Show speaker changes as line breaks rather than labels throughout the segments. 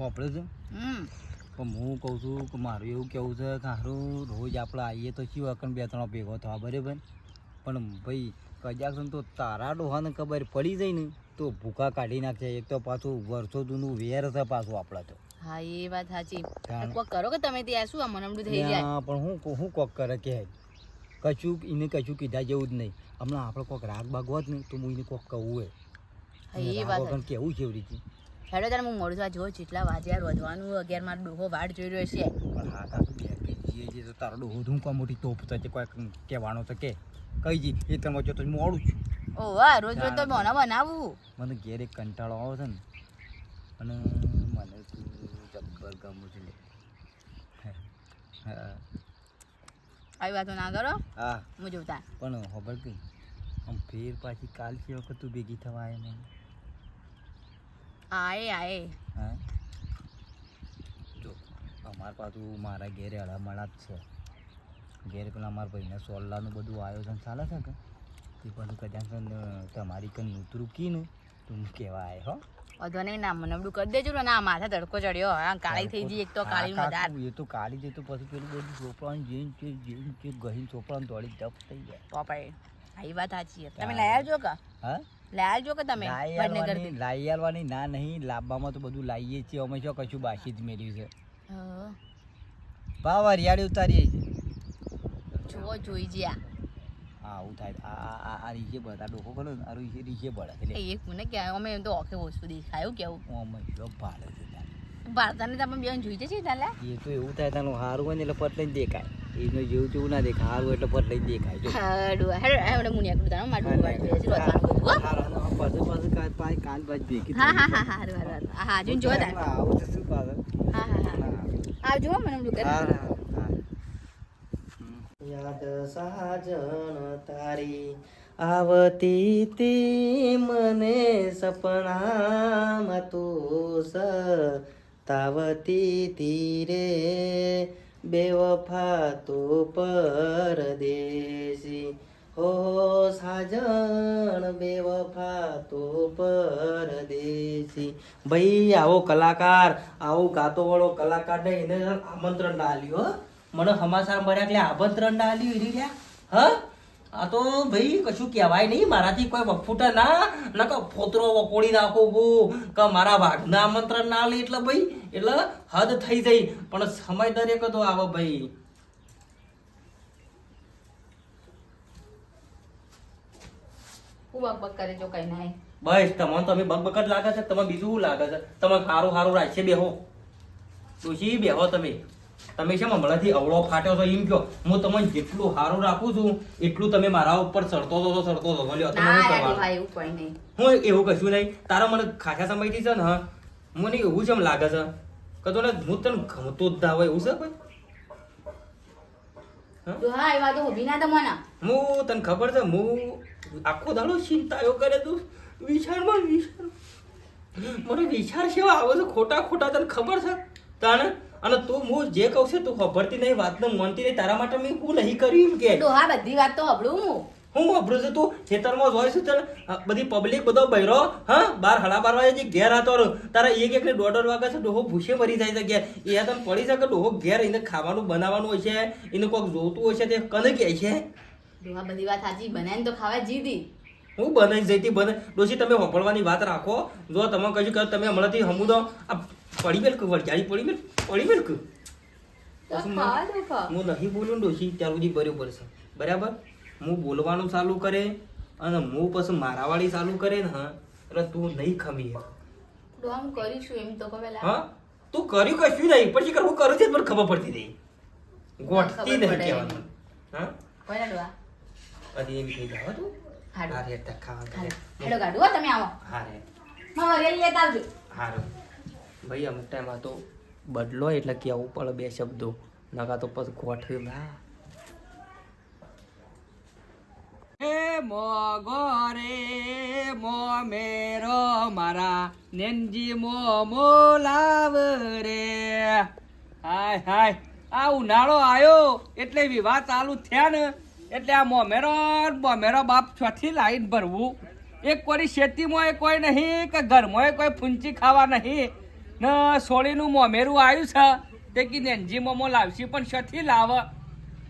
વાપરે છે. પણ હું કહું છું કે મારું એવું કેવું છે કે સારું રોજ આપણે આવીએ તો શું અકન બે ત્રણ ભેગો થવા બરાબર પણ ભાઈ કજાક તો તારા ડોહાને ખબર પડી જાય ને તો ભૂખા કાઢી નાખશે એક તો પાછું વર્ષો જૂનું વેર છે પાછું આપણા તો.
હા એ વાત સાચી. કોક કરો કે તમે ત્યાં શું આ મનમડું થઈ જાય?
પણ હું હું કોક કરે કે કશું એને કશું કીધા જેવું જ નહીં. હમણાં આપણે કોઈક રાગ બાગ હોત ને તો હું એને કોક કહું હે
એ વાત
કેવું છે એવી રીતે?
હેડો તારે હું મોડું છું આ જો જેટલા વાગ્યા વધવાનું અગિયાર મારો ડોહો વાટ જોઈ રહ્યો છે.
પણ હા કાકુ જે તો તારો ડોહો હું કોઈ મોટી તોપ થશે કોઈ કહેવાનો તો કે. કઈ જી એ તમે જો તો હું મોડું છું
ઓ વાહ રોજ રોજ તો મોના બનાવું.
મને ઘેર એક કંટાળો આવે છે ને અને મને તું જબ્બર ગમું છે. લે.
આવી વાતો ના કરો.
હા.
હું જોતા
પણ ખબર કે આમ ફેર પાછી કાલ છે વખત તું ભેગી થવા આવે મને
આએ આયે
હા? જો અમાર પાછું મારા ઘેરે હળામળા જ છે. ઘેર પેલા અમારા ભાઈને સોલ્લાનું બધું આયોજન ચાલે છે કે? તે બધું કદાચ તમારી કંઈ નૂતરું કીનું? તું કહેવા આવે હો.
વધો નહીં ના મને કરી દેજો ને ના માથે તડકો ચડ્યો. હા કાળી થઈ ગઈ એક તો કાળી મદાર
એ તો કાળી તો પછી પેલું બધું ચોપડાને જેન છે જેન છે ગહીન ચોપડાને દોડી જપ થઈ જાય.
પોપાય આ વાત સાચી તમે લઈ આવજો કા?
હા?
લઈ આવજો કે તમે
આલવાની લાઈ આલવાની ના નહીં લાવવામાં તો બધું લાવીએ છીએ. અમે શું કશું બાસી જ મેળ્યું છે. ભાવ હરિયાળી ઉતારીએ છીએ
જુઓ જોઈ જ્યા
આવું થાય આ આ- આ ડોકો કરો ને આ બળે. એટલે
એક મને કે અમે એમ તો દેખાયું કેવું.
ઓમ જો ભાડે છે
ભારતાને તમે બેન જોઈ છે
એ તો એવું થાય તાનું હારું હોય ને એટલે લઈને દેખાય. એનું જેવું જેવું ના દેખાય. હારું એટલે લઈને દેખાય.
હાડું હેડો હેડો મુનિયા કરું તારા માટું
તો.
આવજો મને.
યાદ સાજણ તારી આવતી તી મને સપનામાં તું સતાવતી તીરે બેવફા તો પરદેશી હો સાજણ બેવફા તો પરદેશી. ભાઈ, આવો કલાકાર, આવો ગાતો વાળો કલાકાર ને એને આમંત્રણ ના આલ્યું મને સમાચાર મળ્યા એટલે આમંત્રણ ના આલ્યું એની લ્યા, હ? આ તો ભાઈ, કશું કહેવાય નહીં, મારાથી કોઈ વફૂટા ના ના કે ફોતરો વકોડી નાખો ગો કે મારા વાઘના આમંત્રણ ના લે એટલે ભાઈ, એટલે હદ થઈ જઈ. પણ સમય દરેક તો આવો ભાઈ.
હું બક બક કરે જો કઈ નહીં.
બસ તમને તમે જ લાગે છે તમે બીજું શું લાગે છે? તમે સારું સારું રાખશે બેહો. ડોશી બેહો તમે. તમે છે હમણાંથી અવળો ફાટ્યો છો એમ કહો હું તમને જેટલું સારું રાખું છું એટલું તમે મારા ઉપર ચડતો હતો તો ચડતો હતો લ્યો તમે શું કરવાનું? હું એવું કશું નહીં. તારા મને ખાસા સમયથી છે ને હા? મને એવું છે એમ લાગે છે? કે તો ને હું તને ગમતો જ ના હોય એવું છે કોઈ?
હા? એ વાતો હોભી ના તમને
હું તને ખબર છે હું આખો દાડો ચિંતાઓ કરે તું. વિચારમાં વિચાર. મને વિચાર સેવા આવે છે ખોટા ખોટા તને ખબર છે? તાણે? અને તું હું જે કહું છું તું ખબરતી નહીં વાતને માનતી નહીં તારા માટે મેં હું નહીં કર્યું કે.
ડોહા બધી વાત તો હબળું હું.
હું વાપરું છું તું? ખેતરમાં જોઈ છું તને? બધી પબ્લિક બધો બૈરો હા? બાર હડા બાર વાગે જે ઘેર હતો. તારા એક એક દોઢ દોઢ વાગે છે ડોહો ભૂસે મરી જાય છે ઘેર. એ તને પડી શકે ડોહો ઘેર એને ખાવાનું બનાવવાનું હોય છે? એને કોઈક જોતું હોય છે તે? કને કહે છે?
ડોહા બધી વાત સાચી બનાવીને તો ખાવા જીધી
હું બનાવી જઈતી બને. ડોશી તમે હોંભળવાની વાત રાખો. જો તમે કહ્યું કે તમે હમણાંથી હમુદો આ પડી મેલ વળજારી પડી મેલ પડી
ખા
હું નહીં બોલું ડોશી ત્યાં સુધી બરોબર છે બરાબર? હું બોલવાનું ચાલુ કરે અને હું પછી મારાવાળી ચાલુ કરે ને હા? એટલે તું નહીં ખમી
હું કરીશું એમ તો પેલા.
હા? તું કર્યું કશું નહીં પછી હું કરું છે પણ ખબર પડતી નહીં ગોઠતી નહીં કહેવાનું. હા? કદી એવી થઈ જાવ તું. હારે. ખાવા
હેલો હેડો તમે આવો.
હારે.
મારે રેલી લેતા આવજો.
હારું. ભાઈ અમુક ટાઈમ આ તો બદલો એટલે કહેવું પડે બે શબ્દો. નકા તો પછી ગોઠવી ના
એ મોગો મો મેરો મારા નેનજી મો લાવ રે. હાય હાય. આ ઉનાળો આવ્યો એટલે વિવાહ ચાલુ થયા ને. એટલે આ મોમેરો મોમેરો બાપ છથી લાઈન ભરવું. એક કોઈ શેતીમાં કોઈ નહીં કે ઘરમાં કોઈ ફૂંચી ખાવા નહીં. ને સોળીનું મોમેરું આવ્યું છે. તે કી નેનજી મોમો લાવશી પણ છથી લાવ.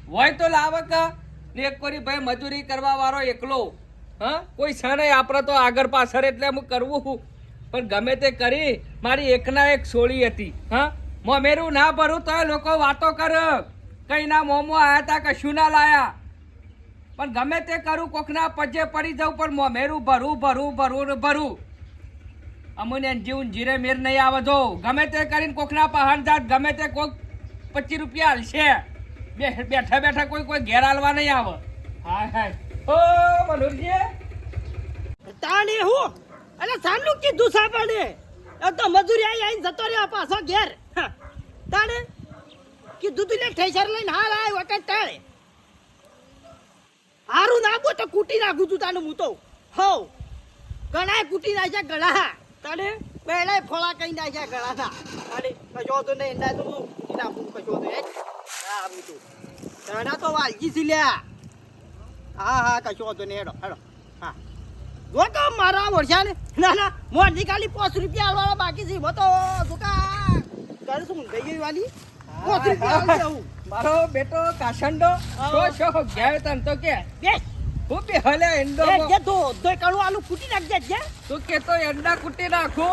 હોય તો લાવ કે? ને એક કોઈ ભાઈ મજૂરી કરવા વાળો એકલો. હા? કોઈ છે નહીં, આપણે તો આગળ પાછળ એટલે હું કરવું હું. પણ ગમે તે કરી, મારી એકના એક સોળી હતી. હા? મોમેરું ના ભરું તો લોકો વાતો કર. કઈ ના મોમો આવ્યા હતા કશું ના લાયા? પણ ગમે તે કરું, કોકના પજે પડી જાઉં, પણ મોમેરું ભરું ભરું ભરું ભરું. અમને જીવન જીરે મેર નહીં આવે જો. ગમે તે કરીને કોકના પહાણ જાત, ગમે તે કોક પચીસ રૂપિયા હાલશે. બે બેઠા બેઠા કોઈ કોઈ ઘેર હાલવા નહીં આવે. હાય હાય. ઓ, મનુરજી.
તાણે હું? અરે સાનું કીધું સાંભળે એ તો મજૂરી આવી આઈને જતો રહ્યો પાછો ઘેર. હા. તાણે કીધું તું લે ઠેસર લઈને હાલ આવ્યો વખત ટાળે નાખું તો કૂટી નાખું તું તને હું તો. હવ ગણાય કૂટી નાખ્યા ગળા તને પહેલા ફોળા કઈ નાખ્યા ગળા ના તાણે કશો તો નહીં એના તો હું કૂટી નાખું કશો તો હા તું વાલજી છે લ્યા. હા હા કશો તો નહીં હેડો હેડો. હા. જો તો મારા વર્ષા ને ના ના મોટી ખાલી પાંચ રૂપિયા આવવાના બાકી છે બતો તો દુકા કરે શું થઈ ગઈ વાલી? પાંચ રૂપિયા
મારો બેટો કાશંડો છો છો ઘેર તન તો કે.
બેસ.
હું બે હલે એંડો
જે તો દોય કણું આલુ ફૂટી નાખજે જે?
તું કેતો એંડા કુટી નાખો.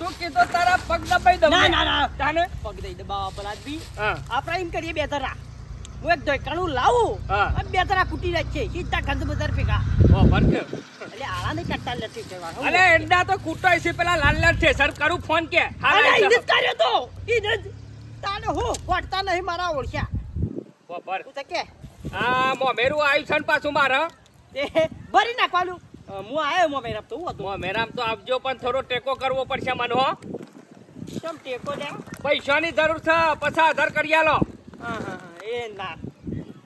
તું કેતો તારા પગ દબાઈ દઉં.
ના ના ના.
તાને?
પગ દઈ દબાવા પર એમ કરીએ બે તરા હું એક દોય કણું લાવું અને બે તરા કુટી નાખીએ. સીધા ગંધ બજાર ભેગા.
ઓ બંધ
એટલે આળા નહીં કાઢતા નથી કહેવાનું
અલે એંડા તો કૂટાય છે પેલા લાલ લાલ છે. સર કરું ફોન કે.
અરે
હાલ
જ. કર્યો તો. ઈ જ તાને હું કોટતા નહીં મારા ઓળખ્યા.
બરાબર
તું તો કે.
આ મોમેરું આવ્યું છે ને પાછું મારા
તે ભરી નાખવાનું હું આવ્યો મો મેરામ તો હું હતું?
મોમેરામ તો આપજો પણ થોડો ટેકો કરવો પડશે મને હો.
કેમ ટેકો લે?
પૈસાની જરૂર છે પછા હજાર કરી આલો.
હા હા હા, એ ના.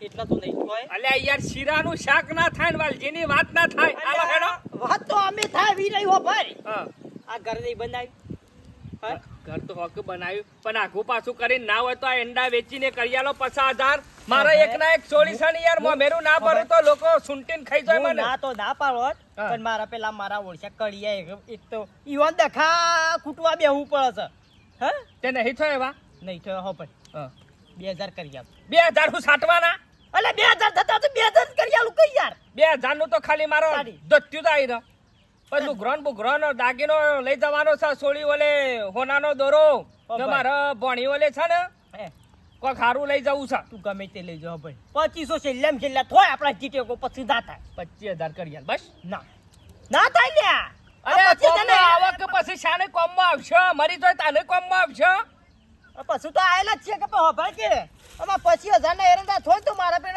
એટલા તો નહીં હોય.
અલ્યા યાર શીરાનું શાક ના થાય ને વાલજીની વાત ના થાય. આલો હેડો.
વાત તો અમે થાય વી રહી હો ભાઈ.
હા.
આ ઘર નહીં બનાવી હા?
ઘર તો હક બનાવ્યું. પણ આખું પાછું કરીને ના હોય તો આ એંડા વેચીને કરી આલો પચાસ હજાર. મારા એક ના એક સોલ્યુશન યાર મોમેરું ના ભરું તો લોકો સુંટીન ખાઈ જાય મને.
ના તો ના
પાડો
પણ મારા પેલા મારા ઓળખ્યા કડિયા એક- તો ઈવન દખા કૂટવા બેહવું પડે છે. હે?
તે નહીં થયો એવા?
નહીં થયો હો
હા.
બે હજાર કરી આપ.
બે હજાર હું સાટવાના
અલે બે હજાર થતા તો બે હજાર કરી આલું કઈ યાર?
બે હજારનું તો ખાલી મારો દત્યુ તો આવી બુગરોન દાગીનો લઈ જવાનો છે સોળી ઓલે હોનાનો દોરો.
ઓ
મારા ભણી ઓલે છે ને કોઈ ખારું લઈ જવું છે.
તું ગમે તે લઈ જાઓ ભાઈ. પચીસો છેલ્લામ છેલ્લા થોય આપણા જીતે કો પછી ના થાય.
પચીસ હજાર કરી બસ.
ના. ના થાય લ્યા.
અરે
પછી તને
આવક પછી શાને કોમમાં આવશે? મરી તો તાને કોમમાં આવશે?
પછી તો આયેલા જ છે કે હભાળ કે? હવે પછી હજાર ના એરંડા થોય તો મારા પેડ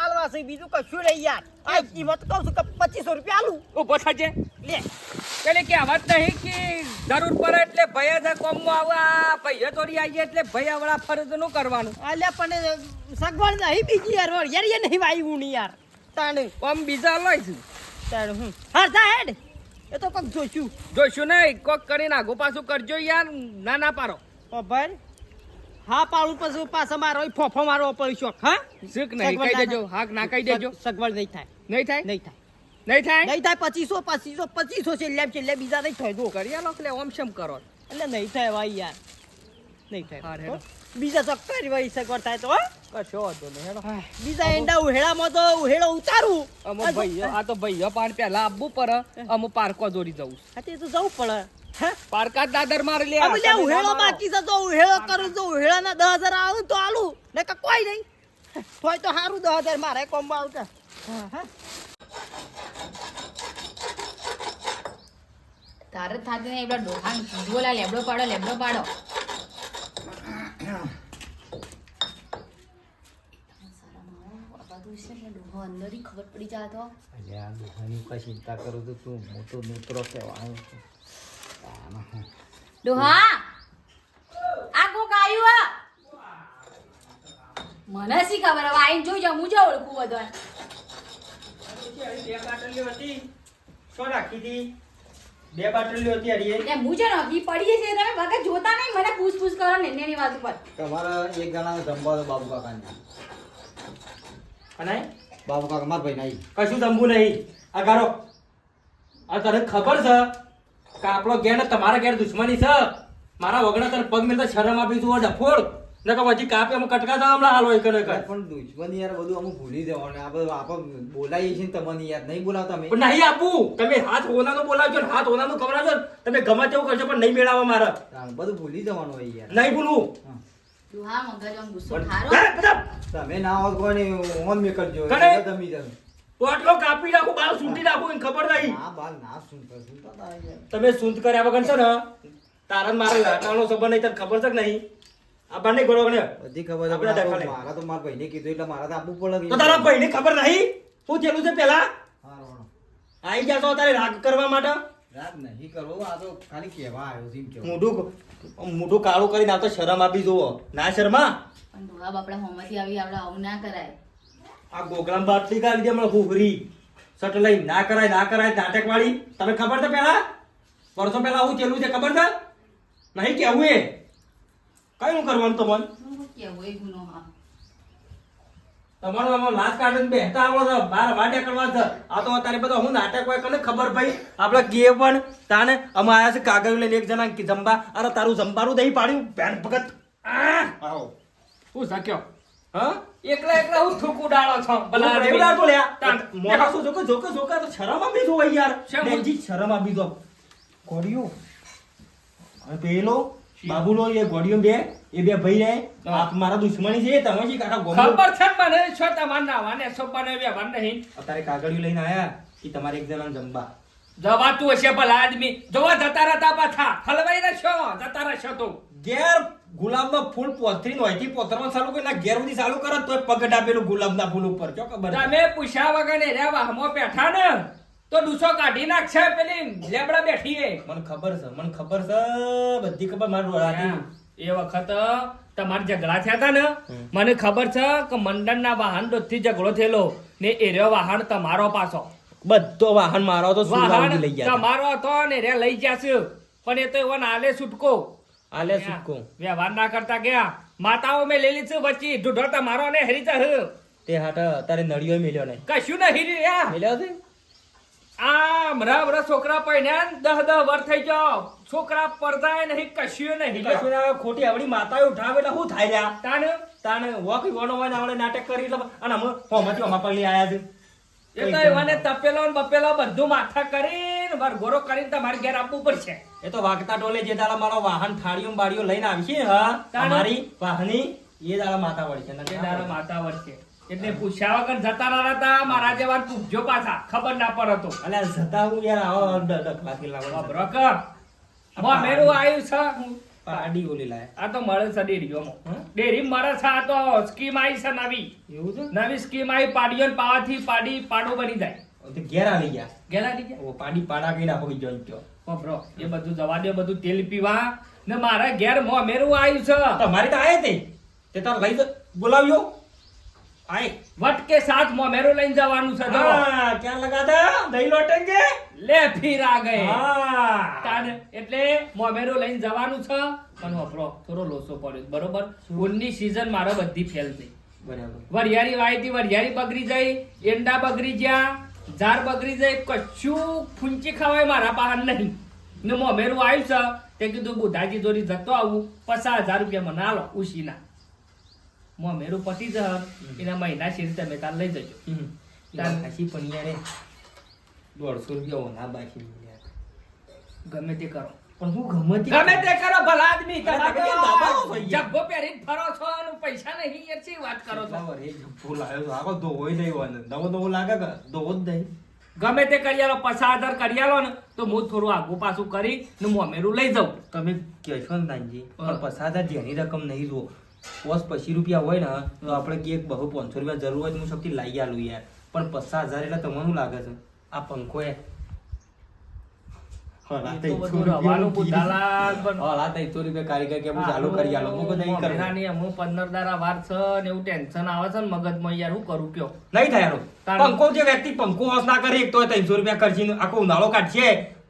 આલવા છે બીજું કશું નહીં યાર. આ કિંમત કહું છું કે પચીસો રૂપિયા આલું.
ઊભો થજે.
લે.
પેલે કહેવત નહીં કે જરૂર પડે એટલે ભૈયા છે કોમમાં આવા. ભૈયા તોડી આવીએ એટલે ભૈયા વાળા ફરજનું કરવાનું.
એટલે પણ સગવડ નહીં બીજી યાર યાર એ નહીં વાયું નહીં યાર. તાણ.
કોમ બીજા લઈશું
તાણ હું. હા હેડ. એ તો કોક જોઈશું
જોઈશું નહીં કોક કરીને આગુ પાછું કરજો યાર ના ના પારો
ખબર હા પાડું પછી પાછા મારો ફોફો મારો પડી શોખ હા?
શીખ નહીં કહી દેજો હાક ના કહી દેજો.
સગવડ નહીં થાય.
નહીં થાય?
નહીં થાય.
નહીં થાય?
નહીં થાય પચીસો પચીસો પચીસો છેલ્લે છેલ્લે બીજા નહીં થાય જો
કરી આલો એટલે ઓમ શેમ કરો.
એટલે નહીં થાય ભાઈ યાર. નહીં થાય? બીજા ચક્કર વળી સગવડ થાય તો
કશો વાંધો નહીં હેડો.
બીજા એંડા ઉહેડામાં તો ઉહેડો ઉતારું.
અમુક ભાઈ આ તો ભાઈ પાણી પહેલા આપવું પડે. અમુક પાર્કો દોરી જવું.
હા તે તો જવું પડે.
પારકા દાદર મારે લે
અબલે ઉહેળો બાકી છે તો ઉહેળો કરું તો ઉહેડાના દસ હજાર આવું તો આલું. ને કે કોઈ નહીં. તોય તો હારું દસ હજાર મારે કોમ આવું કે હા, હા.
તારે જ ને નહીં એવડા ડોહાન ઓલા લેબડો પાડો લેબડો પાડો. અંદર ખબર પડી જાતો
અલ્યા દુખાની કોઈ ચિંતા કરું તો તું મોટો નૂતરો કહેવાય.
ડોહા આ કોક આવ્યું આ મને શી ખબર હવે આઈને જોઈ જાઉં હું જો ઓળખું બધાને?
બે બાટલીઓ હતી શું રાખી હતી બે બાટલીઓ હતી હરીએ
એટલે હું છે ને પડી છે તમે વગર જોતા નહીં મને પૂછ પૂછ કરો ને એની વાત ઉપર.
તમારે એક જણા જમવા બાબુ કાકાને.
અને?
બાબુ કાકા મારા ભાઈ નહીં.
કશું જમવું નહીં. આ ગારો આ તને ખબર છે? આપણો ઘેર ને તમારા ઘેર દુશ્મની છે.
મારા વગડા તને પગ મેલતા શરમ આપી તું ડફોડ નકર પછી કાપે અમે કટકા થા હમણાં હાલો એક ને એક.
પણ દુશ્મની યાર બધું અમે ભૂલી જવાનું. આપણે આપણે બોલાઈએ છીએ તમને યાર. નહીં બોલાવતા તમે
પણ નહીં આપું. તમે હાથ ઓનાનો બોલાવજો ને હાથ ઓનાનો ખવડાવજો ને તમે ગમે તેવું કરજો પણ નહીં મેળવવા મારે.
બધું ભૂલી જવાનું હોય યાર.
નહીં ભૂલું.
તું હા મગજમાં ગુસ્સો થારો.
તમે ના હોય કોઈ ઓન મેં કરજો. તમે તમે
પોટલો કાપી નાખું બાલ સૂંટી નાખું એને ખબર નહીં.
આ બાલ ના
તમે સૂંટ કર્યા વગર છે ને તારા મારે લાકડાનો સંબંધ નહીં તને ખબર છે કે નહીં? આ બંને ગણો
બધી ખબર
આપણે.
મારા તો મારા ભાઈને કીધું એટલે મારા તો આપવું પડે
તો તારા ભાઈને ખબર નહીં? શું થયેલું છે પેલા? આવી ગયા છો તારે રાગ કરવા માટે?
રાગ નહીં કરવો આ તો ખાલી કહેવા આવ્યો છે એમ કહેવા.
મોઢું મોઢું કાળું કરીને આ તો શરમ આપી જુઓ. ના શરમા?
પણ ડોહા બાપડા હોમાંથી આવી આપણે આવું ના કરાય.
આ ગોગલામ બાટલી કાઢી દે હમણાં હુહરી સટ લઈ ના કરાય ના કરાય નાટક વાળી તમે ખબર છે પેલા? વર્ષો પહેલા આવું ચેલું છે, ખબર છે? નહીં કેવું એ? કયું કરવાનું
તમારો?
તમારું આમાં લાશ કાઢીને બેસતા આવડો છે. કરવા આ તો અત્યારે બધો હું નાટક હોય કને ખબર ભાઈ? આપણે કે પણ તાને અમે છે કાગળ લઈને એક જણા જંબા. અરે તારું જંબારું દહીં પાડ્યું. બેન ભગત! આવો.
હું શક્યો એકલા એકલા હું થૂકું ડાળો છો? ભલા આદમી.
લાગતું લ્યા. મોટા શું જોકે જોકે જોકે તો શરમ આપી દો યાર? બેનજી શરમ આપી દો કોડિયો અને પેલો બાબુલો એ ગોડિયો બે એ બે ભાઈ
રે.
આપ મારા દુશ્મની છે તમે જી કાકા ગોમો?
ખબર છે મને છો તમાર નાવાને છો બે વ્યવહાર નહીં.
અત્યારે કાગળિયું લઈને આયા કે તમારે એક જણા જંબા
જવાતું હશે ભલા આદમી. જોવા જતા રહેતા પાછા. હલવાઈ રહેશો જતા રહેશો તો.
ઘેર ગુલાબના ફૂલ પોથરીને હોયથી પોતરવાનું ચાલુ કરીને આ ઘેર સુધી ચાલુ કરે તો પગ ડાબેલું ગુલાબના ફૂલ ઉપર. ચો ખબર
તમે પૂછ્યા વગર ને રહ્યા વાહમો બેઠા ને તો ડૂસો કાઢી નાખશે પેલી લેબડા બેઠી એ
મને ખબર છે મને ખબર છે બધી ખબર મારું રોડાતી
એ વખત તમારા ઝઘડા થયા હતા ને મને ખબર છે કે મંડળના વાહન દોથી ઝઘડો થયેલો ને એ રહ્યો વાહન તમારો પાછો.
બધો વાહન મારો તો
વાહન
લઈ ગયા
તમારો હતો ને રે લઈ જશે પણ એ તો એવો નાલે છૂટકો.
આલે સુકો
વ્યવહાર ના કરતા ગયા. માતાઓ મે લેલી છે વચ્ચે. ઢૂઢો મારો ને હરી જા
તે હાટ તારે નળિયો મેલ્યો નહીં
કશું નહીં યા
મેલ્યો છે?
આ મરા મરા છોકરા પૈણ્યા ને દહ દહ વર થઈ ગયો. છોકરા પરદાય નહીં કશું નહીં
કશું ના ખોટી આવડી માતા ઉઠાવે એટલે શું થાય લ્યા?
તાને
તાણે વોક વણો હોય ને આવડે નાટક કરી એટલે અને અમે હોમાંથી હોમાં પગલી આયા છે.
એ તો એવાને તપેલો ને બપેલો બધું માથા કરીને ગોરો કરીને તમારે ઘેર આપવું પડશે.
એ તો વાગતા ટોલે જે દાડા મારો વાહન થાળીઓ બાળીઓ લઈને આવી છે હા?
તાણે?
વાહની એ દાડા માતા વળશે છે
દાડા માતા વળશે. એટલે પૂછ્યા વગર જતા રહ્યા હતા મારા જેવા પૂછજો પાછા. ખબર ના પડતો
અલ્યા જતા હું યાર આવો ડ- ડખલાથી લાવવાનો છે.
બ્રોકર મોમેરું આવ્યું છે.
પાડી ઓલી લાય.
આ તો મળે છે ડેરીઓમાં
હં?
ડેરી મળે છે આ તો સ્કીમ આવી છે નવી.
એવું છે?
નવી સ્કીમ આવી પાડીઓ ને પાવાથી પાડી પાડો બની જાય.
તે ઘેર આવી ગયા.
ઘેરા દી ગયા?
પાડી પાડા કઈ નાખો જોઈ ગયો
બ્રો એ બધું જવા દે બધું તેલ પીવા. ને મારા ઘેર મોમેરું આવ્યું છે.
તમારી તો આયા તે તે તો લઈ બોલાવ્યો. આય.
વટકે સાથ મોમેરું લઈને જવાનું છે.
હા ક્યાં લગાતા? દહીં લોટેંગે?
લે ફીર આ ગયે.
હા.
તાને એટલે મોમેરો લઈને જવાનું છે. પણ વપરો થોડો લોસો પડ્યો બરોબર? ઉનની સીઝન મારે બધી ફેલ થઈ.
બરાબર.
વરિયાળી વાયતી વરિયારી બગડી જઈ એંડા બગડી ગયા ઝાડ બગડી જાય કશું ફૂંચી ખવાય મારા પાહન નહીં. ને મોમેરું આવ્યું છે તે કીધું બુધાજી જોડી જતો આવું પચાસ હજાર રૂપિયા મને હાલો ઉશીના. મોમેરું પતી જ એના મહિના શેર તમે તાર લઈ જજો. તાન-
ખાસી પણ યાર દોઢસો રૂપિયા ઓના બાકી.
ગમે તે કરો.
પણ હું ગમે તે
ગમે તે કરો ભલા આદમી તમે
છો
જબ્બો પહેરીને ફરો છો અને પૈસા નહીં યાર વાત કરો છો?
કેટલા જબ્બો લાવ્યો તો ધોવો ય નહીં લાગે કે જ નહીં?
ગમે તે કરી આલો પચાસ હજાર કરી આલો ને તો હું થોડું આગું પાછું કરી ને મોમેરું લઈ જાઉં.
તમે કહેશો ને નાનજી
પસાદર
પણ પચાસ હજાર જેની રકમ નહીં જુઓ. પોસ પચીસ રૂપિયા હોય ને તો આપણે કે એક બહુ પાંચસો રૂપિયા જરૂર હોય હું શક્તિ લઈ આલું યાર. પણ પચાસ હજાર એટલે તમને લાગે છે? આ પંખો એ
પંદર દાડા વાર છે ને એવું ટેન્શન આવે છે ને મગજમાં યાર હું કરું કયો?
નહીં થાય પંખો જે વ્યક્તિ પંખો હોશ ના કરે એક તો ત્રણસો રૂપિયા ખર્ચીને આખો ઉનાળો કાઢશે.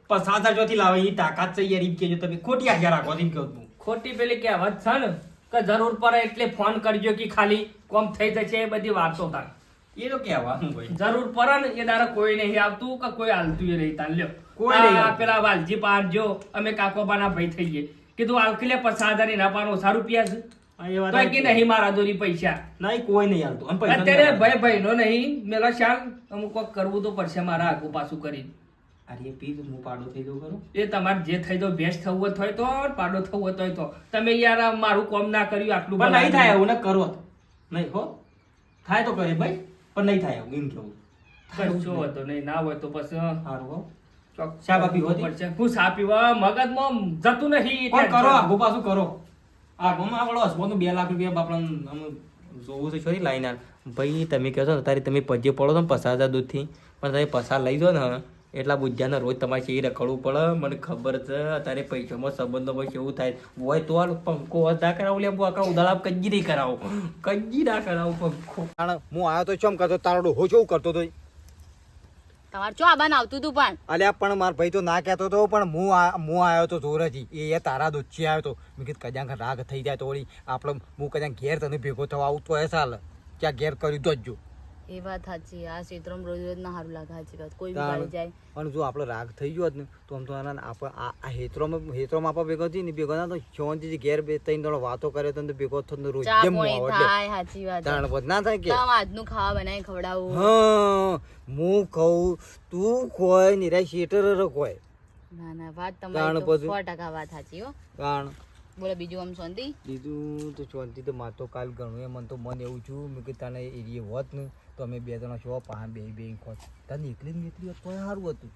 પચાસ હજાર જોથી લાવે એ તાકાત છે યાર કેજો તમે. ખોટી આગ્યા રાખો એમ કહું
ખોટી પેલી કહેવત છે ને કે જરૂર પડે એટલે ફોન કરજો કે ખાલી કોમ થઈ જશે એ બધી વાતો થાય
એ તો કહેવાનું ભાઈ
જરૂર પડે ને એ દારા કોઈ નહીં આવતું કે કોઈ હાલતું એ નહીં તાન લ્યો.
કોઈ નહીં.
પેલા વાલજી પારજો અમે કાકોબાના ભાઈ થઈએ કીધું આલકીલે હજાર એના પાનો ઓછા રૂપિયા છે.
હા, એ વાત
તો કે નહીં મારા દોરી પૈસા.
નહીં કોઈ નહીં હાલતું. અને પૈસા
અત્યારે ભાઈ ભાઈ નહીં. મેલો શાલ અમુક કોક કરવું તો પડશે મારા આગુ પાછું કરીને.
અરે પીઝ હું પાડો થઈ જાઉં ખરું?
એ તમારે જે થઈ તો ભેંસ થવું હોય તો પાડો થવું હોય તો તમે યાર મારું કોમ ના કર્યું આટલું
પણ નહીં થાય એવું ને કરો. નહીં હો. થાય તો કરે ભાઈ પણ નહીં થાય એવું એમ કેવું.
કશો હતો નહીં. ના હોય તો પછી
સારું હો.
ચોક
શા હોતી?
હું શા પીવા મગજમાં જતું નહીં
પણ કરો
tension.
પાછું કરો. આગુમાં આપણો હસવાનું બે લાખ રૂપિયા બાપડા જોવું છે છોરી લાઈન ભાઈ તમે કહો છો ને તારી તમે પજે પડો છો ને પસાર હજાર દૂધથી. પણ તમે પસાર લઈ જો ને એટલા બુદ્ધિયાને રોજ તમારે છે રખડવું પડે. મને ખબર છે અત્યારે પૈસામાં સંબંધોમાં કેવું થાય. હોય તો હાલ પંખો ના કરાવું લે આખા ઉદાળા કજી નહીં કરાવો. કજી ના કરાવો પંખો.
હું આવ્યો તો ચમ કરતો? તારો ડોહો કેવું કરતો તો
તમારે ચો આબાન આવતું તું પણ?
અલ્યા, પણ મારો ભાઈ તો ના કહેતો હતો પણ હું હું આવ્યો તો જોરજી એ તારા દોચી આવ્યો તો. મેં કીધું કદાચ રાગ થઈ જાય તો વળી આપણે હું કદાચ ઘેર તને ભેગો થવા આવું તો એ સાલ. ક્યાં ઘેર કરી દોજો
એ વાત સાચી. આ ક્ષેત્રમાં રોજ રોજ ના સારું લાગે સાચી વાત. કોઈ બી જાય.
પણ જો આપણે રાગ થઈ ગયો ને તો આમ તો આના આપણે આ આ હેતરોમાં હેતરોમાં આપણે ભેગો થઈ ને ભેગો ના તો શાંતિથી ઘેર બે ત્રણ દડો વાતો કરે તો ભેગો થતો રોજ
ચા
જમવા
પોણી
આવો એટલે
થાય સાચી વાત.
તાણ પછી ના થાય કે?
તમે આજનું ખાવા બનાવી ખવડાવું.
હા હું કહું તું કોઈ નિરાય શેટર કોઈ
ના ના વાત તમારી સાચી હો.
કારણ
બોલો બીજું આમ શાંતિ?
બીજું તો શાંતિ તો માર તો કાલ ઘણું એ મને તો મન એવું છું મેં કે તને એરિયે હોત ને તો અમે બે જણા છો પાંચ બે બે ખોટ. તને એકલી નીકળી હોત સારું હતું.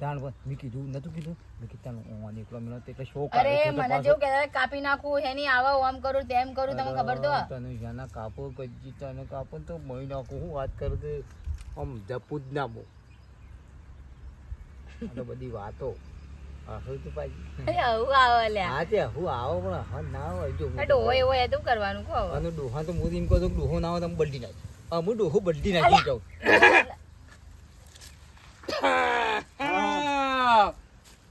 તાણ પર મેં કીધું નતું કીધું? મેં કીધું તને એકલો મેં તે એટલે શોખ
અરે મને જેવું કહેતા કાપી નાખું એની આવા આમ કરું તેમ કરું તમને ખબર તો?
તને જાના કાપો કજી તને કાપો તો મહી નાખું. હું વાત કરું તો આમ જપું જ ના બહુ આ બધી વાતો. આવું
આવું આવે
આવો પણ
ડોહો એવો એ તો કરવાનું કહો
ડોહા તો હું એમ કહું ડોહો ના હોય તમે બળી બદલી નાખ હા ડોહો બદલી નાખી જાઉં.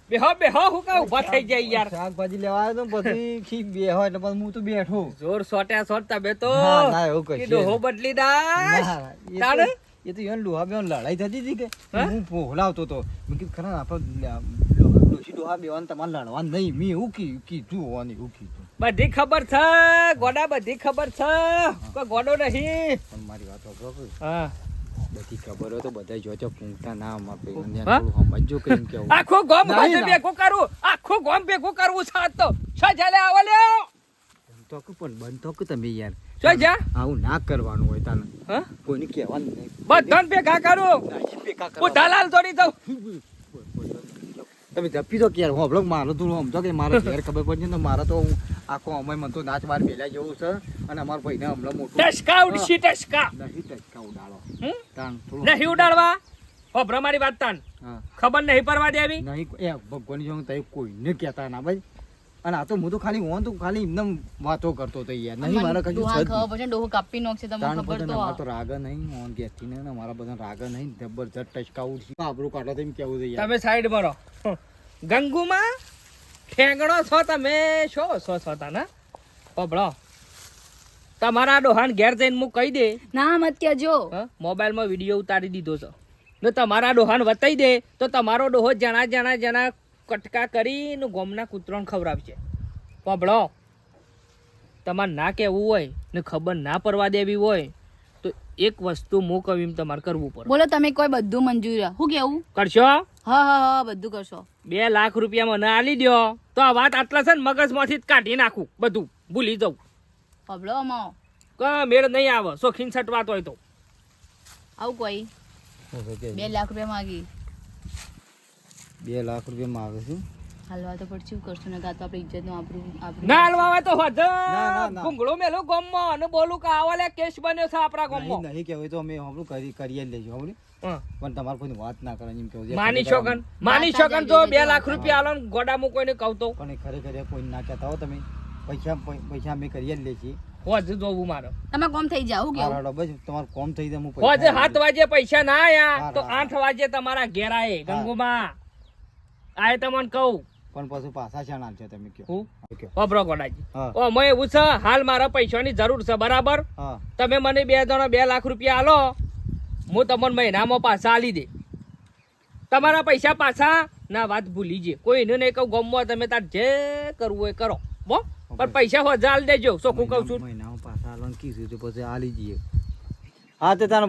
બેહો બેહો હું કા ઊભા થઈ જાય યાર?
શાકભાજી લેવા આવ્યો તો પછી ખી બે હોય એટલે પછી હું તો બેઠો.
જોર સોટ્યા સોટતા બે તો.
ના, એવું કશું
કે ડોહો બદલી દાસ.
ના, એ તો-
તાણે?
એ તો ઈવન ડોહા બેવાન લડાઈ થતી હતી કે?
હા?
ભોલાવતો તો. મેં કીધું ખરા આપણે ડોહા બેવાન તમારે લડવાનું નહીં. મેં એવું કીધું હોવાનું એવું કીધું.
બધી ખબર છે? ગોડા બધી ખબર છે? કોઈ ગોડો નહીં.
પણ મારી વાત સાંભળો
હા.
બધી ખબર હોય તો બધા જોજો પૂંગતા ના આમાં પેલું ને થોડું સમજજો કે કેવું.
આખું ગોમ. ભેગું કરું. આખું ગોમ ભેગું કરવું છે તો. છ ચાલે આવો લ્યો.
તો પણ બંધ તો કે તમે યાર.
શું જા
આવું ના કરવાનું હોય તાને.
હા?
કોઈને કહેવાનું નહીં.
બધાને ભેગા કરું. હું. દલાલ તોડી દઉં.
તમે જપી તો ક્યારે હોબળો મારો તું સમજો કે મારે ઘેર ખબર પડશે ને મારે તો હું આખો અમે મને તો નાચ બાર બેલા જેવું છે અને અમારા ભાઈને હમણાં મોટું
ટસકા ઉડશી ટસકા.
નહીં ટચકા ઉડાડો? તાણ થોડું
નહીં ઉડાડવા? ઓ ભ્રમારી વાત તાન ખબર નહીં પરવા દેવી?
નહીં એ ભગવાનની જોડે કોઈ કોઈને કહેતા ના ભાઈ. અને આ તો હું તો ખાલી હું તો ખાલી એમને વાતો કરતો હતો યાર. નહીં મારે કશું છે જ
ખબર ડોહો કાપી નાખશે તમને ખબર તો
આ. તો રાગ નહીં ઓન ગેસથી નહીં ને મારા બધા રાગ નહીં જબરજસ્ત ટચકા ઉડશે આબરું કાઢો તો કેવું છે યાર.
તમે સાઈડ મારો ગંગુમાં ઠેંગણો છો તમે? છો છો છો તાના? પબળો તમારા ડોહાન ઘેર જઈને હું કહી દે.
ના મત કહેજો
હા, મોબાઈલમાં વીડિયો ઉતારી દીધો છે. ને તમારા ડોહાન વતાઈ દે તો તમારો ડોહો જણા જણા જણા કટકા કરીને ગોમના કૂતરોને ખવડાવશે પબળો. તમારે ના કહેવું હોય ને ખબર ના પડવા દેવી હોય તો એક વસ્તુ હું કહું તમારે કરવું પડે.
બોલો તમે કોઈ બધું મંજૂર. શું કેવું
કરશો?
હા હા હા બધું કરશો.
બે લાખ રૂપિયા મને આલી દો તો આ વાત આટલા છે ને મગજમાંથી જ કાઢી નાખું બધું. ભૂલી જાઉં
પબળો અમા.
ક મેળ નહીં આવે. શોખીન છટવાત હોય તો.
આવું કોઈ? બે લાખ રૂપિયા માગી.
બે લાખ રૂપિયા આવે છે.
હાલવા તો પડશે કરશું? ને કાં તો આપણે ઇજ્જતનું આપણું આપણું
ના હાલવા હોય તો
ના.
ભૂંગળો મેલો ગોમમાં અને બોલું કે આવો લે કેસ બન્યો છે આપણા ગોમમાં.
નહીં કહેવાય તો અમે આપણું કરી કરીએ જ લેજો હમણાં પણ તમારે કોઈ વાત ના કરે એમ કેવું
માની
ખરેખર
છોકન માની છોકન તો બે લાખ રૂપિયા આલો ને ગોડા હું કોઈને કહું તો.
પણ ખરેખર કોઈ ના કહેતા હો તમે. પૈસા પૈસા અમે કરીએ જ લઈએ છીએ.
હોજ જોવું મારો.
તમે કોમ થઈ જાવ
બસ તમારું કોમ થઈ જાય હું
હોજ
પૈસા
વાગે પૈસા ના આયા તો
હા.
આઠ વાગે તમારા ઘેર આયે ગંગુમાં. આય તમને કહું.
પણ પછી પાછા શાણા છે તમે કયો
વાપરો ગોડાજી. ઓ મેં એવું છે હાલ મારા પૈસાની જરૂર છે બરાબર? તમે મને બે જણા બે લાખ રૂપિયા આલો હું તમને મહિનામાં પાછા આલી દે. તમારા પૈસા પાછા ના વાત ભૂલી જે કોઈ એને નહીં કહું ગમવા તમે તાર જે કરવું હોય કરો. બો પણ પૈસા હોજા આલ દેજો સોખું કહું છું.
મહિનામાં પાછા આલો કીધું તો પછી આલી જઈએ. હા તે તારે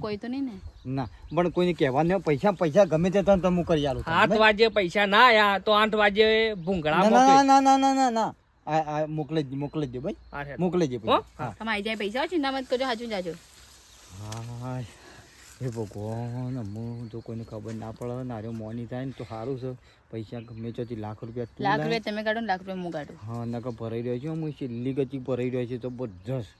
કોઈ તો નહીં ને.
ના પણ કોઈને કહેવા નહીં પૈસા પૈસા ગમે તે તને તો હું કરી આલો
આઠ વાગે પૈસા ના આયા તો આઠ વાગે ભૂંગળા
ના ના ના ના ના ના ના. આ આ મોકલી જ મોકલી જ ભાઈ.
હા.
મોકલી જ
હો?
હા.
તમે આવી જાય પૈસા ચિંતા મત કરજો હાજુ જાજો.
હાય હે ભગવાન હું જો કોઈને ખબર ના પડે ને મોની થાય ને તો સારું છે. પૈસા ગમે ચોથી લાખ રૂપિયા
લાખ રૂપિયા તમે કાઢો ને લાખ રૂપિયા હું કાઢું.
હા નકર ભરાઈ રહ્યો છું હું છેલ્લી ગચી ભરાઈ રહ્યો છે જબરજસ્ત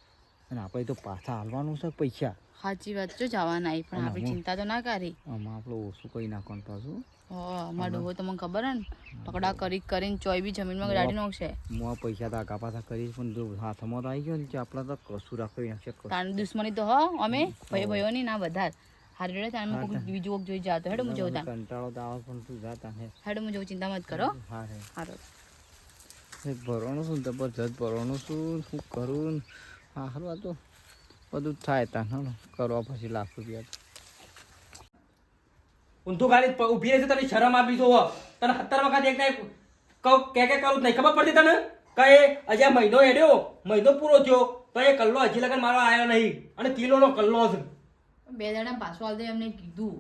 અને આપણે તો પાછા હાલવાનું છે પૈસા.
સાચી વાત જો જવાના નહીં પણ આપણી ચિંતા તો ના કરી.
આમાં આપણે ઓછું કઈ નાખવાનું પાછું?
હો અમારો ડોહો તમને ખબર હે ને? પકડા કરી કરીને ચોય બી જમીનમાં ગાડી નાખશે.
હું મો પૈસા તો આગા પાછા કરીશ પણ જો હાથમાં તો આવી ગયો ને આપણે તો કશું રાખવી નાખશે કશું.
દુશ્મની તો હો અમે? ભાઈ ભાઈઓ ની ના બધા હાર રેડે તાન કોક બીજો કોક જોઈ જાતો હેડો હું જવું તાર.
કંટાળો તો આવે પણ તું જાતા હે
હેડો હું જવું ચિંતા મત કરો.
હા હે.
હારો.
ભરવાનું શું જબરજસ્ત ભરવાનું શું શું કરું? હા હારું આ તો બધું થાય ત્યાં કરવા પછી લાખ રૂપિયા
ઊંધું ગાડી ઊભી ઊભી રહી તને શરમ આપી દો તને સત્તર વખત એક કઈ કહું કે કે કરું નહીં. ખબર પડતી તને? કઈ હજી આ મહિનો એડ્યો મહિનો પૂરો થયો. તો એ કલ્લો હજી લગન મારો આવ્યો નહીં. અને કિલોનો કલ્લો છે
બે દાડા પાછો આવતો એમને કીધું.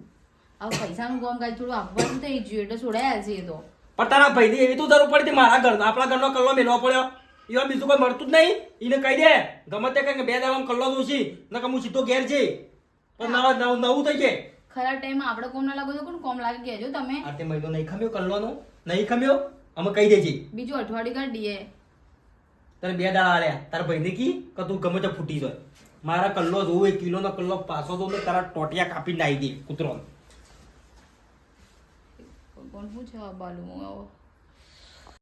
હવે પૈસાનું કામ કાજ થોડું આપવાનું થઈ ગયું. એટલે છોડાયા છે એ તો.
પણ તારા ભાઈની એવી તો જરૂર પડી મારા ઘર આપણા ઘરનો કલ્લો મેળવો પડ્યો. એવા બીજું કોઈ મળતું જ નહીં. એને કહી દે ગમે તે કઈ બે દાવા કલ્લો દઉં છી નકર હું સીધો ઘેર જઈ. પણ નવા નવું નવું થઈ જાય.
ખરા ટાઈમ આપણે કોમ ના લાગો તો કોણ કોમ લાગે? કહેજો તમે.
આ તે મહિનો નહીં ખમ્યો કલ્લોનો. નહીં ખમ્યો અમે કહી દેજે.
બીજું અઠવાડિયું કાઢ દઈએ
તારે બે દાડા આલ્યા. તારા ભાઈને કી કે તું ગમે તે ફૂટી જાય. મારા કલ્લો જોવું એક કિલોનો કલ્લો પાછો તો તારા ટોટિયા કાપી નાખી દે કૂતરો
કોણ પૂછે બાલુ?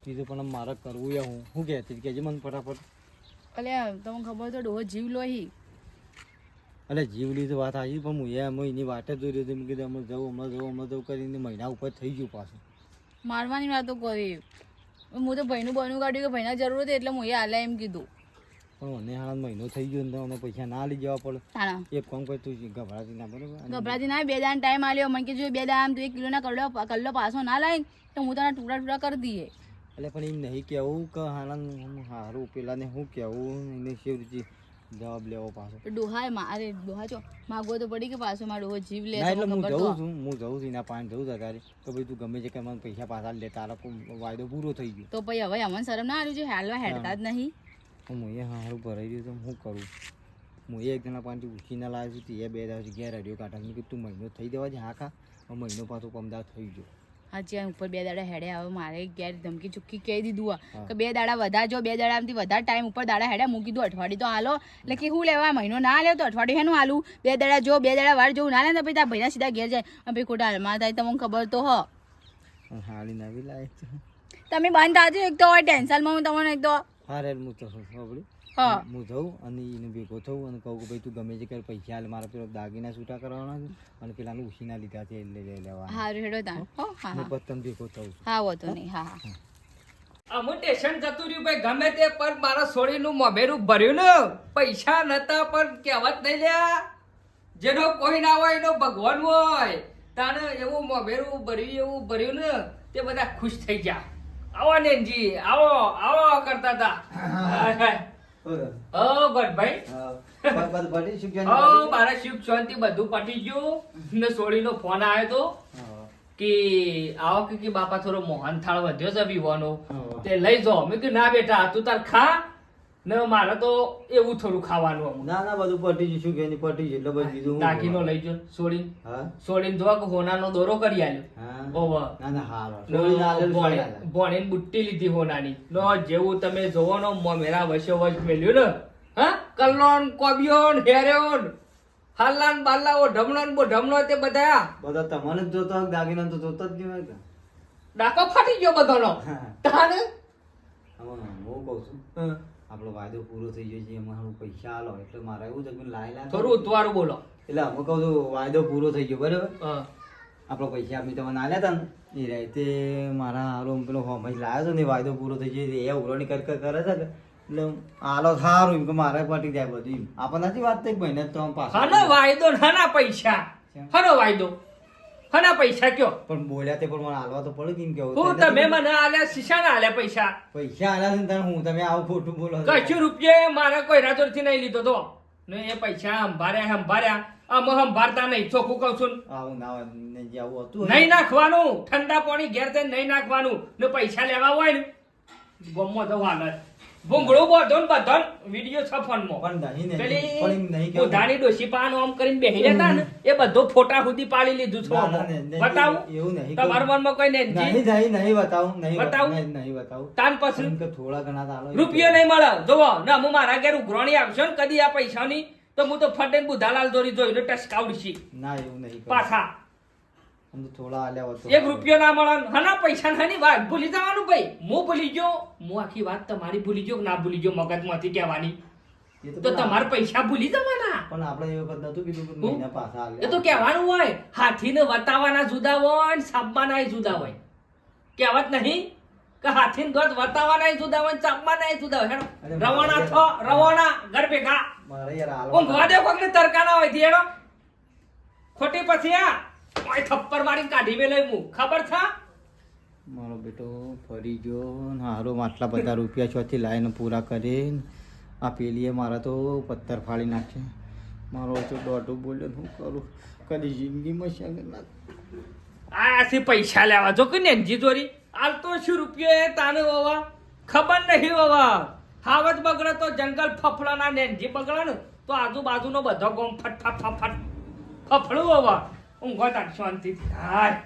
કીધું પણ મારે કરવું યા હું. શું કહેતી કહેજે મને ફટાફટ.
અલ્યા તમને ખબર તો ડોહો જીવ લોહી
અલે જીવલી તો વાત આવી પણ હું એમ એની વાટે દોરી હતી મેં કીધું હમણાં જવું હમણાં જવું હમણાં જવું કરીને મહિના ઉપર થઈ ગયું પાછું.
મારવાની વાતો કરી. હું તો ભાઈનું બનું કાઢ્યું કે ભાઈના જરૂર હતી એટલે હું એ હાલે એમ કીધું.
પણ મને હાલ મહિનો થઈ ગયો ને તો અમે પૈસા ના લઈ જવા પડે. એક કામ કર તું ગભરાતી ના બરોબર?
ગભરાતી ના બે દાન ટાઈમ આલ્યો. મને કે જો બે દાન તું એક કિલોના કલ્લો કલ્લો પાછો ના લાવીને તો હું તને ટુકડા ટુકડા કરી દઈએ.
એટલે પણ એમ નહીં કહેવું કે હાલા સારું પેલાને શું કહેવું? એને શિવજી જવાબ લેવો પાછો?
ડોહાય મારે ડોહા છો માગો તો પડી કે પાછો મારો ડોહો જીવ લે
એટલે હું જઉં છું હું જઉં છું એના પાણી જઉં છું અત્યારે. તો ભાઈ તું ગમે છે કે મને પૈસા પાછા લે તારો વાયદો પૂરો થઈ ગયો.
તો પછી હવે અમને શરમ ના આવ્યું છે હાલવા હેડતા જ નહીં.
હું એ હારું ભરાઈ રહ્યું તો હું કરું? હું એક જણા પાસેથી ઉછીને લાવ્યો છું તે બે દાવ ઘેર રેડિયો કાઢા મેં કીધું તું મહિનો થઈ દેવા છે હા ખા. મહિનો પાછો પમદાર થઈ ગયો.
હાજી આ ઉપર બે દાડા હેડે આવે મારે ઘેર ધમકી ચુક્કી કહી દીધું આ. કે બે દાડા વધારજો બે દાડામાંથી વધારે ટાઈમ ઉપર દાડા હેડે મૂકી દો અઠવાડિયું તો હાલો. એટલે કે હું લેવા મહિનો ના લે તો અઠવાડિયું હેનું હાલું. બે દાડા જો બે દાડા વાર જોવું ના લે તો પછી તારા ભાઈના સીધા ઘેર જાય. અને પછી ખોટા હાલમાં થાય તમને ખબર તો હ.
હાલી નવી લાય
તમે બંધ થાજો એક તો હોય ટેન્શનમાં હું તમને એક તો.
હારે હું તો
હા.
હું જઉં અને એને ભેગો થઉં અને કહું કે ભાઈ તું ગમે છે કે પૈસા હાલ મારા પેલો દાગીના છૂટા કરવાના છે અને પેલાનું ઉછીના લીધા છે એટલે લઈ લેવા
હારું હેડો તા હો? હા
હું. પતન ભેગો થઉં
હા હોતો નહીં. હા હા.
અમુ સ્ટેશન જતું રહ્યું ભાઈ ગમે તે પણ મારા સોળીનું મોમેરું ભર્યું ને પૈસા નતા પણ કહેવત નહીં લ્યા. જેનો કોઈ ના હોય એનો ભગવાન હોય. તાને એવું મોમેરું ભર્યું એવું ભર્યું ને તે બધા ખુશ થઈ ગયા. આવો નેનજી આવો આવો કરતા હતા. ઓ ગોડભાઈ ઓ મારા સુખ શાંતિ બધું પટી ગયું. ને સોળીનો ફોન આવ્યો તો કે આવો કે બાપા થોડો મોહન થાળ વધ્યો છે વિવાનો. તે લઈ જાઓ. મેં કે ના બેટા તું તાર ખા. ને મારે તો એવું થોડું ખાવાનું અમુક.
ના ના બધું પટી જશું કે એની પટી એટલે બસ બીજું
દાગીનો લઈ જો સોડી
હા?
ને જોવા કે હોનાનો દોરો કરી આલ્યો? ઓવા.
ના ના હારો.
નો
ના ના
ભોણીને બુટ્ટી લીધી હોનાની. નો જેવું તમે જોવો નો મેરા વશે વચ મેલ્યું ને હા? કલ્લોન કોબિયોન હેરેઓન હાલાન બાલાઓ ઢમણોન બો ઢમણો તે બધા
બધા તમને જ જોતો દાગીના તો જોતો જ નહીં હોય
ડાકો ફાટી ગયો બધાનો. તાને?
હું કહું છું. આપણો વાયદો પૂરો થઈ ગયો છે એમાં હું પૈસા આલો એટલે મારે એવું છે કે લાઈ લાઈ
થોડું ઉતવારું બોલો.
એટલે અમે કહું છું વાયદો પૂરો થઈ ગયો બરાબર? આપણો પૈસા અમે તમને આલ્યા હતા ને એ રીતે મારા હારો પેલો હોમજ લાવ્યો હતો ને વાયદો પૂરો થઈ ગયો એ ઉરણી કર કર કરે છે એટલે આલો સારું એમ કે મારે પટી જાય બધું એમ. આપણને નથી વાત થઈ મહિને તો આમ પાછું
વાયદો ના પૈસા. હાનો વાયદો. હના પૈસા કયો?
પણ બોલ્યા તે પણ મને હાલવા તો પડે કેમ કેવું
હું તમે મને આલ્યા શીશાના આલ્યા પૈસા?
પૈસા આલ્યા છે ને હું તમે આવું ખોટું બોલો.
કશું રૂપિયે મારા કોઈ રાતોરથી નહીં લીધો તો. ને એ પૈસા સંભાર્યા સંભાર્યા આમ સંભાળતા નહીં ચોખ્ખું કહું છું.
આવું ના આવું હતું
નહીં નાખવાનું ઠંડા પાણી ઘેર થઈને નહીં નાખવાનું. ને પૈસા લેવા હોય ને ગમો તો હાલત ભૂંગળું બધો ને વિડિયો વીડિયો છે ફોનમાં.
પણ નહીં
પેલી
નહીં કેવું.
ઉધાણી ડોશી પાન ઓમ કરીને બેહી રહેતા ને એ બધો ફોટા સુધી પાડી લીધું છે. બતાવું?
એવું નહીં
તમારા. મનમાં કોઈ નહીં
નહીં નહીં નહીં બતાવું નહીં
બતાવું?
નહીં, બતાવું.
તાન પછી?
કે થોડા ઘણા તાલો
રૂપિયો નહીં મળે. જોવો ના હું મારા ઘેર ઉઘરાણી આવશો ને કદી આ પૈસાની તો હું તો ફટેન બુધાલાલ દોરી જોઈને છી
ના એવું નહીં
પાછા.
થોડા આલ્યા હોત
એક રૂપિયો ના મળે હના પૈસા નાની વાત ભૂલી જવાનું ભાઈ. હું ભૂલી ગયો. હું આખી વાત તમારી ભૂલી ગયો ના ભૂલી ગયો મગજમાંથી કહેવાની. તો તમાર પૈસા ભૂલી જવાના.
પણ આપણે એ વખત નતું કીધું કે મહિના પાછા આવે
એ તો કહેવાનું હોય. હાથીને વતાવાના જુદા હોય ને સાપવાના જુદા હોય. કહેવત નહીં કે હાથીને દોત વતાવાના જુદા હોય ને ચાપવાના જુદા હોય. હેડો. રવાના થો રવાના ઘર ભેગા.
મારે યાર
ઊંઘવા દે કોકને તરકાના હોયથી હેડો ખોટી પછી આ. ઓય થપ્પડ મારીને કાઢી મેલે હું ખબર થા?
મારો બેટો ફરી ગયો ને હારો આટલા બધા રૂપિયા છોથી લાઈને પૂરા કરીને આ પેલીએ મારા તો પથ્થર ફાડી નાખે. મારો તો દોઢું બોલ્યો હું કરું? કદી જિંદગીમાં ના
આથી પૈસા લેવા જો કે નેનજી ચોરી હાલ તો શું રૂપિયો તાને વાવા? ખબર નહીં વાવા. હાવત બગડે તો જંગલ ફફડાના નેનજી બગડે ને તો આજુબાજુનો બધો ગોમ ફટ ફટ ફટ. ફફડું વાવા. ઊંઘો તાર શાંતિથી. હાય.